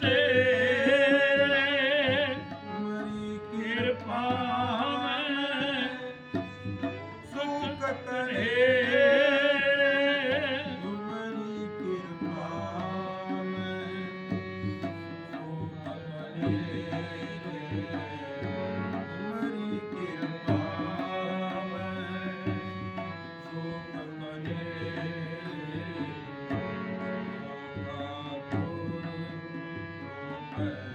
ਤੇਰੇ ਮਰੀ ਕਿਰਪਾ ਮੈਂ ਸੁਖ ਕਰੇ ਮਰੀ ਕਿਰਪਾ ਮੈਂ ਸੁਖ ਕਰੇ Amen. Mm.